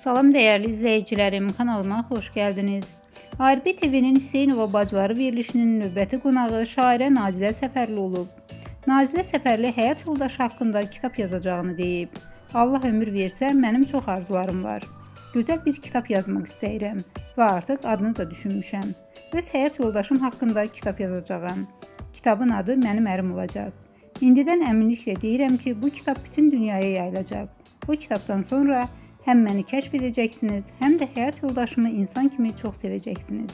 Salam değerli izleyicilerim, kanalıma hoş geldiniz. Harbi TV'nin Hüseynova Bacıları verilişinin növbəti qonağı şairə Nazilə Səfərli olub. Nazilə Səfərli həyat yoldaşı haqqında kitab yazacağını deyib. Allah ömür versə, mənim çox arzularım var. Gözəl bir kitab yazmaq istəyirəm və artıq adını da düşünmüşəm. Öz həyat yoldaşım haqqında kitab yazacağam. Kitabın adı Mənim ərim olacaq. İndidən əminliklə deyirəm ki, bu kitab bütün dünyaya yayılacaq. Bu kitabdan sonra həm məni kəşf edəcəksiniz, həm də həyat yoldaşımı insan kimi çox sevəcəksiniz.